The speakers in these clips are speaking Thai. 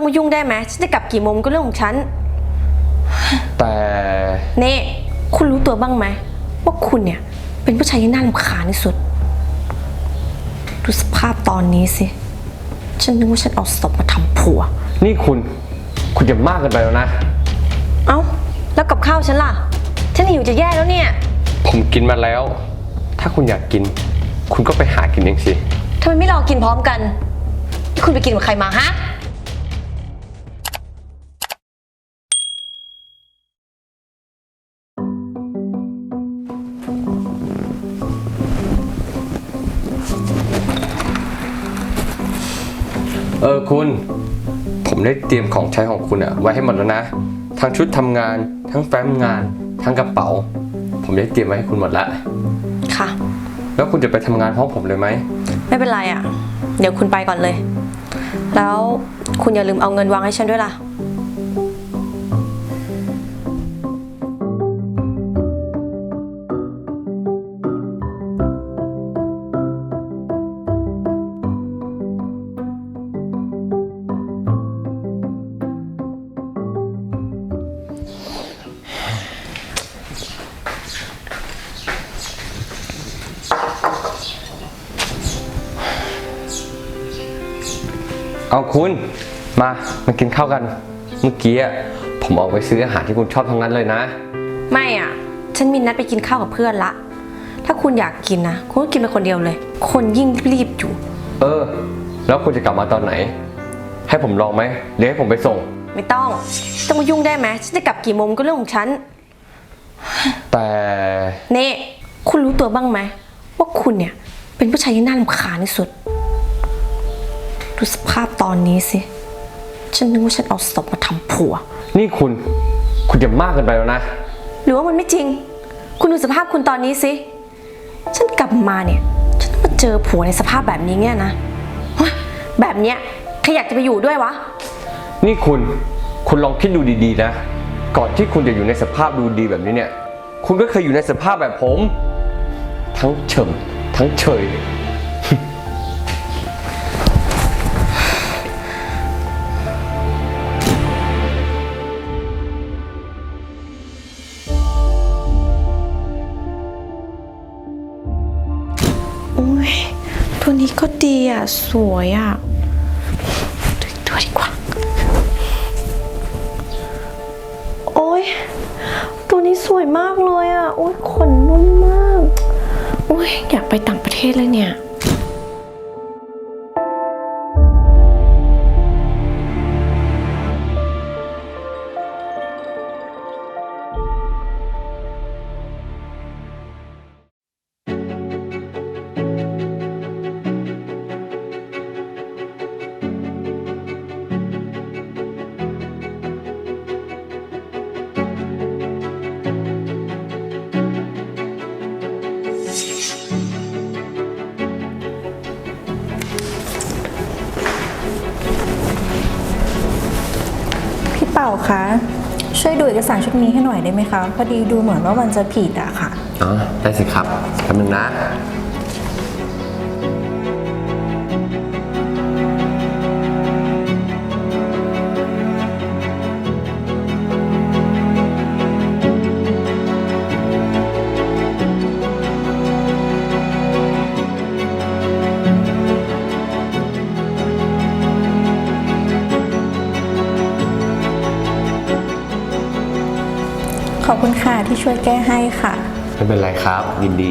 ต้องมายุ่งได้ไหมฉันจะกลับกี่โมงก็เรื่องของฉัน แต่ เน่คุณรู้ตัวบ้างไหมว่าคุณเนี่ย เป็นผู้ชายที่น่ารำคาญที่สุด ดูสภาพตอนนี้สิ ฉันนึกว่าฉันเอาศพมาทำผัว นี่คุณ คุณจะมากเกินไปแล้วนะ เอ้า แล้วกับข้าวฉันล่ะ ฉันหิวจะแย่แล้วเนี่ย ผมกินมาแล้ว ถ้าคุณอยากกิน คุณก็ไปหากินเองสิ ทำไมไม่รอกินพร้อมกันนี่คุณไปกินกับใครมาฮะ เออคุณ ผมได้เตรียมของใช้ของคุณอะไว้ให้หมดแล้วนะ ทั้งชุดทำงาน ทั้งแฟ้มงาน ทั้งกระเป๋า ผมได้เตรียมไว้ให้คุณหมดละ ค่ะ แล้วคุณจะไปทำงานพร้อมผมเลยไหม ไม่เป็นไรอะ่ะ เดี๋ยวคุณไปก่อนเลย แล้วคุณอย่าลืมเอาเงินวางให้ฉันด้วยล่ะ เอาคุณมา มากินข้าวกัน เมื่อกี้อะผมออกไปซื้ออาหารที่คุณชอบทั้งนั้นเลยนะ ไม่อะ่ะ ฉันมีนัดไปกินข้าวกับเพื่อนละ ถ้าคุณอยากกินนะ คุณก็กินไปคนเดียวเลย คนยิ่งรีบอยู่ เออ แล้วคุณจะกลับมาตอนไหน ให้ผมลองไหมหรือให้ผมไปส่ง ไม่ต้อง ต้องมายุ่งได้ไหมฉันจะกลับกี่โมงก็เรื่องของฉัน แต่เน่ คุณรู้ตัวบ้างไหมว่าคุณเนี่ย เป็นผู้ชายที่น่ารำคาญที่สุด ดูสภาพตอนนี้สิ ฉันนึกว่าฉันเอาศพมาทำผัว นี่คุณ คุณจะมากเกินไปแล้วนะ หรือว่ามันไม่จริง คุณดูสภาพคุณตอนนี้สิ ฉันกลับมาเนี่ย ฉันต้องมาเจอผัวในสภาพแบบนี้เนี่ยนะเฮ้ยแบบเนี้ยใครอยากจะไปอยู่ด้วยวะ นี่คุณ คุณลองคิดดูดีๆนะ ก่อนที่คุณจะอยู่ในสภาพดูดีแบบนี้เนี่ย คุณก็เคยอยู่ในสภาพแบบผม ทั้งเฉิมทั้งเฉย ก็ดีอะ สวยอะดูอีกตัวดีกว่า โอ้ยตัวนี้สวยมากเลยอะ โอ้ยขนนุ่มมาก โอ้ยอยากไปต่างประเทศเลยเนี่ย คะช่วยดูเอกสารชุดนี้ให้หน่อยได้ไหมคะพอดีดูเหมือนว่ามันจะผิดอะค่ะ อ๋อได้สิครับแป๊บนึงนะ ขอบคุณค่ะที่ช่วยแก้ให้ค่ะ ไม่เป็นไรครับยินดี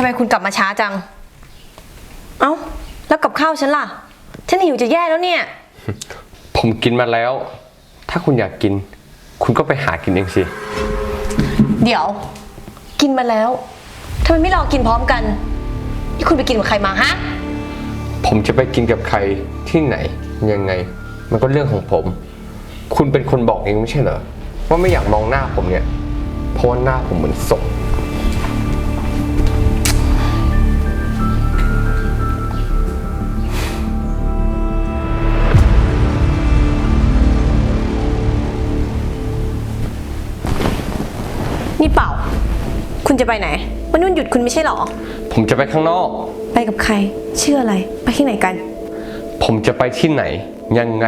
ำไมคุณกลับมาช้าจัง เอ้า แล้วกับข้าวฉันล่ะ ฉันหิวจะแย่แล้วเนี่ย ผมกินมาแล้ว ถ้าคุณอยากกิน คุณก็ไปหากินเองสิ เดี๋ยว กินมาแล้วทำไมไม่รอกินพร้อมกัน นี่คุณไปกินกับใครมาฮะ ผมจะไปกินกับใครที่ไหน ยังไง มันก็เรื่องของผม คุณเป็นคนบอกเองไม่ใช่เหรอว่าไม่อยากมองหน้าผมเนี่ยเพราะว่าหน้าผมเหมือนศพ ไปไหนวันนุ่นหยุดคุณไม่ใช่เหรอ ผมจะไปข้างนอก ไปกับใคร ชื่ออะไร ไปที่ไหนกัน ผมจะไปที่ไหน ยังไง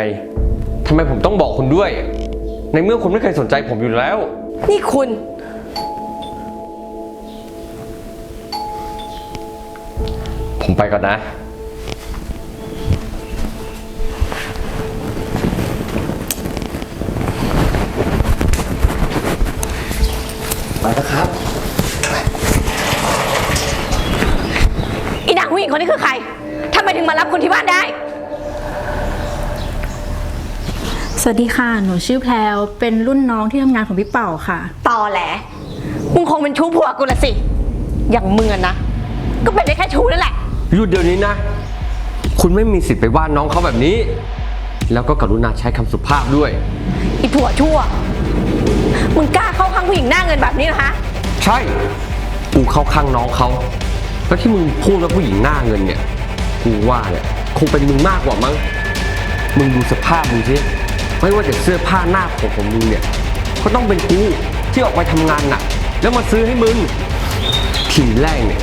ทำไมผมต้องบอกคุณด้วย ในเมื่อคุณไม่เคยสนใจผมอยู่แล้ว นี่คุณ ผมไปก่อนนะ หญิงคนนี้คือใครทำไมถึงมารับคุณที่บ้านได้ สวัสดีค่ะ หนูชื่อแพลวเป็นรุ่นน้องที่ทำงานของพี่เป่าค่ะ ตอแหล มึงคงเป็นชู้ผัวกูละสิ อย่างมึงอะนะ ก็เป็นได้แค่ชู้นั่นแหละ หยุดเดี๋ยวนี้นะ คุณไม่มีสิทธิ์ไปว่าน้องเขาแบบนี้ แล้วก็กรุณาใช้คำสุภาพด้วย อีผัวชั่ว มึงกล้าเข้าข้างผู้หญิงหน้าเงินแบบนี้เหรอฮะ ใช่ กูเข้าข้างน้องเขา แล้วที่มึงพูดว่าผู้หญิงหน้าเงินเนี่ย กูว่าเนี่ยคงเป็นมึงมากกว่ามั้ง มึงดูสภาพมึงสิไม่ว่าจะเสื้อผ้าหน้าผมของมึงเนี่ย ก็ต้องเป็นกูที่ออกไปทำงานหนักแล้วมาซื้อให้มึงทีแรกเนี่ย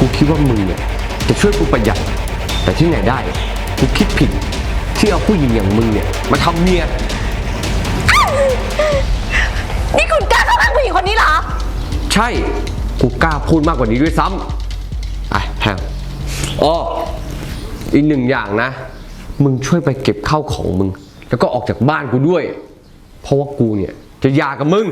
กูคิดว่ามึงเนี่ยจะช่วยกูประหยัด แต่ที่ไหนได้ กูคิดผิด ที่เอาผู้หญิงอย่างมึงเนี่ย มาทำเมีย นี่คุณกล้าเข้าข้างผู้หญิงคนนี้เหรอ ใช่ กูกล้าพูดมากกว่านี้ด้วยซ้ำ ไอ้แฮมอ๋ออีกหนึ่งอย่างนะ มึงช่วยไปเก็บข้าวของมึง แล้วก็ออกจากบ้านกูด้วย เพราะว่ากูเนี่ยจะหย่ากับมึง